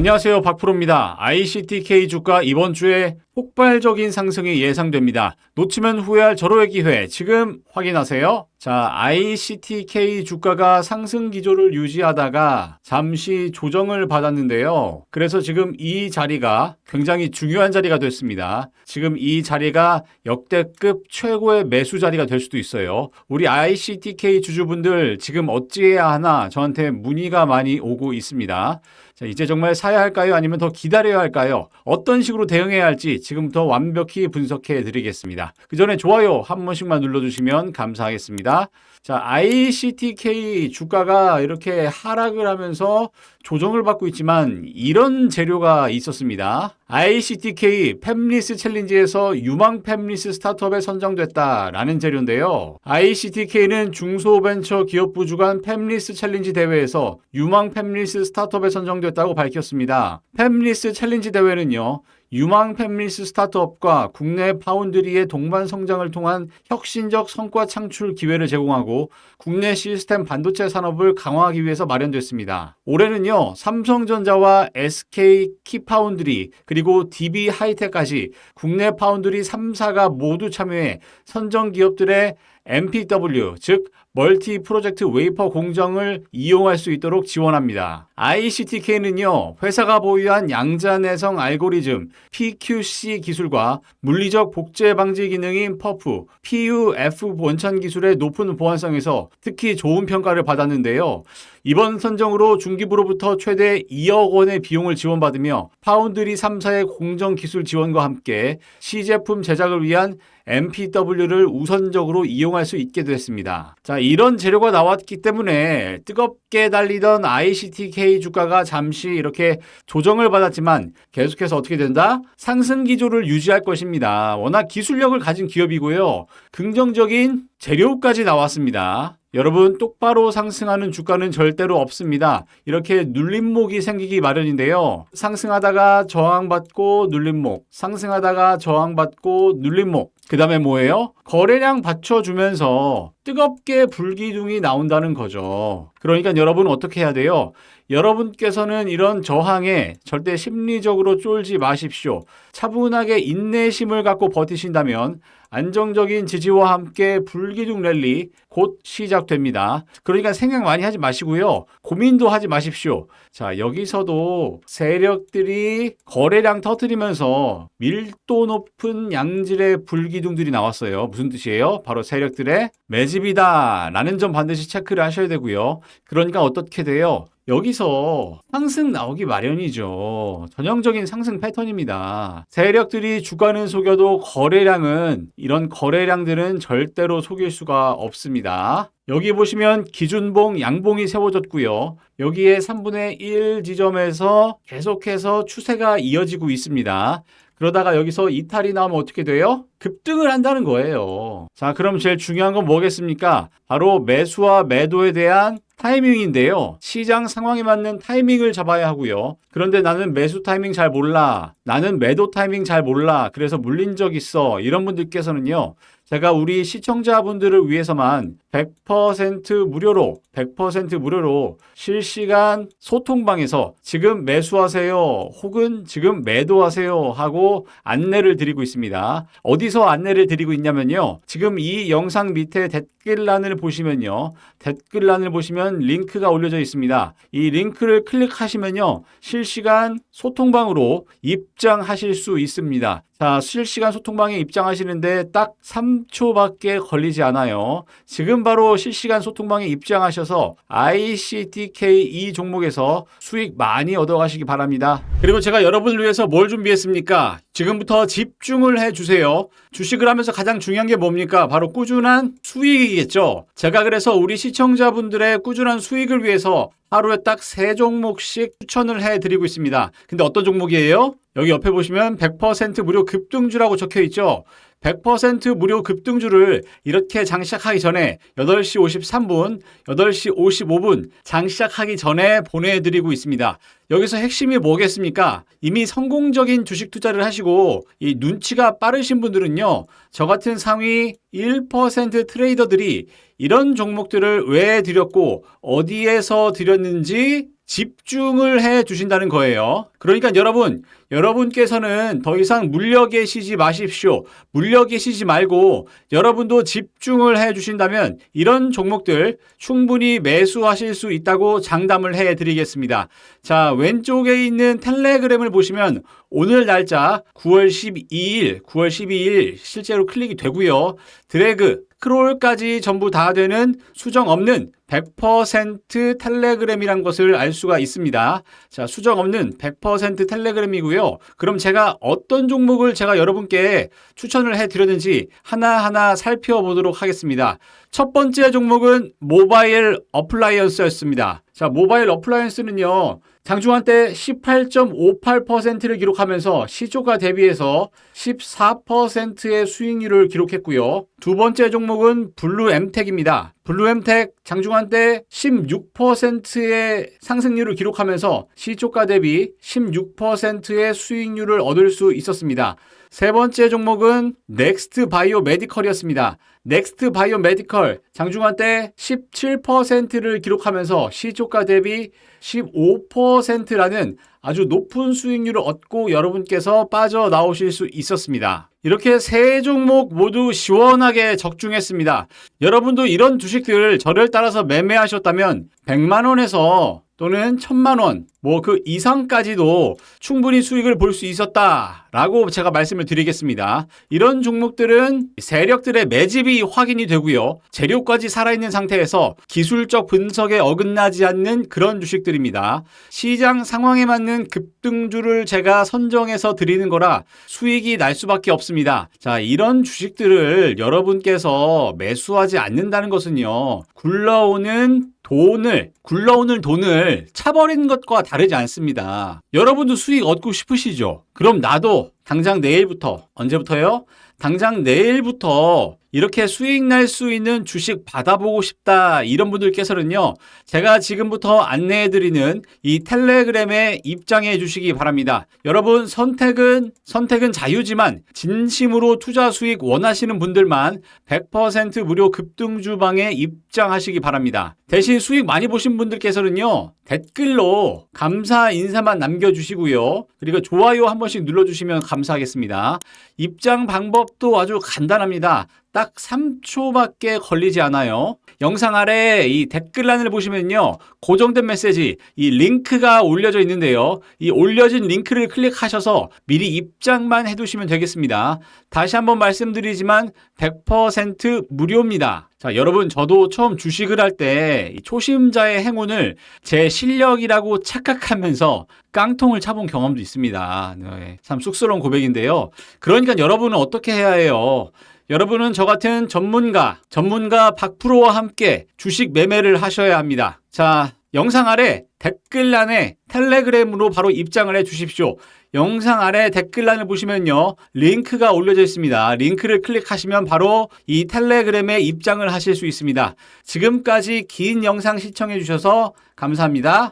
안녕하세요. 박프로입니다. ICTK 주가 이번 주에 폭발적인 상승이 예상됩니다. 놓치면 후회할 절호의 기회. 지금 확인하세요. 자, ICTK 주가가 상승 기조를 유지하다가 잠시 조정을 받았는데요. 그래서 지금 이 자리가 굉장히 중요한 자리가 됐습니다. 지금 이 자리가 역대급 최고의 매수 자리가 될 수도 있어요. 우리 ICTK 주주분들 지금 어찌해야 하나 저한테 문의가 많이 오고 있습니다. 자, 이제 정말 사야 할까요? 아니면 더 기다려야 할까요? 어떤 식으로 대응해야 할지 지금부터 완벽히 분석해 드리겠습니다. 그 전에 좋아요 한 번씩만 눌러주시면 감사하겠습니다. 자, ICTK 주가가 이렇게 하락을 하면서 조정을 받고 있지만 이런 재료가 있었습니다. ICTK 팹리스 챌린지에서 유망 팹리스 스타트업에 선정됐다라는 재료인데요. ICTK는 중소벤처 기업부 주관 팹리스 챌린지 대회에서 유망 팹리스 스타트업에 선정됐다고 밝혔습니다. 팹리스 챌린지 대회는요. 유망 팹리스 스타트업과 국내 파운드리의 동반 성장을 통한 혁신적 성과 창출 기회를 제공하고 국내 시스템 반도체 산업을 강화하기 위해서 마련됐습니다. 올해는요, 삼성전자와 SK 키파운드리 그리고 DB 하이텍까지 국내 파운드리 3사가 모두 참여해 선정 기업들의 MPW, 즉 멀티 프로젝트 웨이퍼 공정을 이용할 수 있도록 지원합니다. ICTK는요, 회사가 보유한 양자내성 알고리즘 PQC 기술과 물리적 복제 방지 기능인 퍼프, PUF 원천 기술의 높은 보안성에서 특히 좋은 평가를 받았는데요. 이번 선정으로 중기부로부터 최대 2억 원의 비용을 지원받으며 파운드리 3사의 공정 기술 지원과 함께 시제품 제작을 위한 MPW를 우선적으로 이용할 수 있게 됐습니다. 자, 이런 재료가 나왔기 때문에 뜨겁게 달리던 ICTK 주가가 잠시 이렇게 조정을 받았지만 계속해서 어떻게 된다? 상승 기조를 유지할 것입니다. 워낙 기술력을 가진 기업이고요. 긍정적인 재료까지 나왔습니다. 여러분 똑바로 상승하는 주가는 절대로 없습니다. 이렇게 눌림목이 생기기 마련인데요. 상승하다가 저항받고 눌림목, 상승하다가 저항받고 눌림목. 그 다음에 뭐예요? 거래량 받쳐주면서 뜨겁게 불기둥이 나온다는 거죠. 그러니까 여러분 어떻게 해야 돼요? 여러분께서는 이런 저항에 절대 심리적으로 쫄지 마십시오. 차분하게 인내심을 갖고 버티신다면 안정적인 지지와 함께 불기둥 랠리 곧 시작됩니다. 그러니까 생각 많이 하지 마시고요. 고민도 하지 마십시오. 자, 여기서도 세력들이 거래량 터뜨리면서 밀도 높은 양질의 불기둥들이 나왔어요. 무슨 뜻이에요? 바로 세력들의 매집이다. 라는 점 반드시 체크를 하셔야 되고요. 그러니까 어떻게 돼요? 여기서 상승 나오기 마련이죠. 전형적인 상승 패턴입니다. 세력들이 주가는 속여도 거래량은 이런 거래량들은 절대로 속일 수가 없습니다. 여기 보시면 기준봉, 양봉이 세워졌고요. 여기에 3분의 1 지점에서 계속해서 추세가 이어지고 있습니다. 그러다가 여기서 이탈이 나오면 어떻게 돼요? 급등을 한다는 거예요. 자, 그럼 제일 중요한 건 뭐겠습니까? 바로 매수와 매도에 대한 타이밍인데요. 시장 상황에 맞는 타이밍을 잡아야 하고요. 그런데 나는 매수 타이밍 잘 몰라. 나는 매도 타이밍 잘 몰라. 그래서 물린 적 있어. 이런 분들께서는요. 제가 우리 시청자분들을 위해서만 100% 무료로 100% 무료로 실시간 소통방에서 지금 매수하세요 혹은 지금 매도하세요 하고 안내를 드리고 있습니다. 어디서 안내를 드리고 있냐면요. 지금 이 영상 밑에 댓글란을 보시면요. 댓글란을 보시면 링크가 올려져 있습니다. 이 링크를 클릭하시면요. 실시간 소통방으로 입장하실 수 있습니다. 자, 실시간 소통방에 입장하시는데 딱 3초밖에 걸리지 않아요. 지금 바로 실시간 소통방에 입장하셔서 ICTK 이 종목에서 수익 많이 얻어가시기 바랍니다. 그리고 제가 여러분을 위해서 뭘 준비했습니까? 지금부터 집중을 해 주세요. 주식을 하면서 가장 중요한 게 뭡니까? 바로 꾸준한 수익이겠죠. 제가 그래서 우리 시청자분들의 꾸준 한 수익을 위해서 하루에 딱세 종목씩 추천을 해 드리고 있습니다. 근데 어떤 종목이에요? 여기 옆에 보시면 100% 무료 급등주라고 적혀 있죠. 100% 무료 급등주를 이렇게 장 시작하기 전에 8시 53분, 8시 55분 장 시작하기 전에 보내드리고 있습니다. 여기서 핵심이 뭐겠습니까? 이미 성공적인 주식 투자를 하시고 이 눈치가 빠르신 분들은요. 저 같은 상위 1% 트레이더들이 이런 종목들을 왜 드렸고 어디에서 드렸는지 집중을 해 주신다는 거예요. 그러니까 여러분, 여러분께서는 더 이상 물려 계시지 마십시오. 물려 계시지 말고 여러분도 집중을 해 주신다면 이런 종목들 충분히 매수하실 수 있다고 장담을 해 드리겠습니다. 자, 왼쪽에 있는 텔레그램을 보시면 오늘 날짜 9월 12일, 9월 12일 실제로 클릭이 되고요. 드래그, 크롤까지 전부 다 되는 수정 없는 100% 텔레그램이란 것을 알 수가 있습니다. 자, 수정 없는 100% 텔레그램이고요. 그럼 제가 어떤 종목을 제가 여러분께 추천을 해 드렸는지 하나하나 살펴보도록 하겠습니다. 첫 번째 종목은 모바일 어플라이언스였습니다. 자, 모바일 어플라이언스는요. 장중한 때 18.58%를 기록하면서 시초가 대비해서 14%의 수익률을 기록했고요. 두 번째 종목은 블루 엠텍입니다. 블루 엠텍 장중한 때 16%의 상승률을 기록하면서 시초가 대비 16%의 수익률을 얻을 수 있었습니다. 세 번째 종목은 넥스트 바이오 메디컬이었습니다. 넥스트 바이오 메디컬 장중한 때 17%를 기록하면서 시초가 대비 15%라는 아주 높은 수익률을 얻고 여러분께서 빠져나오실 수 있었습니다. 이렇게 세 종목 모두 시원하게 적중했습니다. 여러분도 이런 주식들 저를 따라서 매매하셨다면 100만 원에서 또는 1000만 원, 뭐 그 이상까지도 충분히 수익을 볼 수 있었다라고 제가 말씀을 드리겠습니다. 이런 종목들은 세력들의 매집이 확인이 되고요. 재료까지 살아있는 상태에서 기술적 분석에 어긋나지 않는 그런 주식들입니다. 시장 상황에 맞는 급등주를 제가 선정해서 드리는 거라 수익이 날 수밖에 없습니다. 자, 이런 주식들을 여러분께서 매수하지 않는다는 것은요. 굴러오는 돈을 굴러오는 돈을 차버리는 것과 다르지 않습니다. 여러분도 수익 얻고 싶으시죠? 그럼 나도 당장 내일부터 언제부터요? 당장 내일부터 이렇게 수익 날 수 있는 주식 받아보고 싶다. 이런 분들께서는요 제가 지금부터 안내해드리는 이 텔레그램에 입장해 주시기 바랍니다. 여러분 선택은 선택은 자유지만 진심으로 투자 수익 원하시는 분들만 100% 무료 급등주방에 입장하시기 바랍니다. 대신 수익 많이 보신 분들께서는요 댓글로 감사 인사만 남겨주시고요. 그리고 좋아요 한 번씩 눌러주시면 감사하겠습니다. 입장 방법도 아주 간단합니다 딱 3초밖에 걸리지 않아요. 영상 아래 이 댓글란을 보시면요. 고정된 메시지, 이 링크가 올려져 있는데요. 이 올려진 링크를 클릭하셔서 미리 입장만 해두시면 되겠습니다. 다시 한번 말씀드리지만 100% 무료입니다. 자, 여러분, 저도 처음 주식을 할 때 초심자의 행운을 제 실력이라고 착각하면서 깡통을 차본 경험도 있습니다. 네, 참 쑥스러운 고백인데요. 그러니까 여러분은 어떻게 해야 해요? 여러분은 저 같은 전문가, 전문가 박프로와 함께 주식 매매를 하셔야 합니다. 자, 영상 아래 댓글란에 텔레그램으로 바로 입장을 해 주십시오. 영상 아래 댓글란을 보시면요. 링크가 올려져 있습니다. 링크를 클릭하시면 바로 이 텔레그램에 입장을 하실 수 있습니다. 지금까지 긴 영상 시청해 주셔서 감사합니다.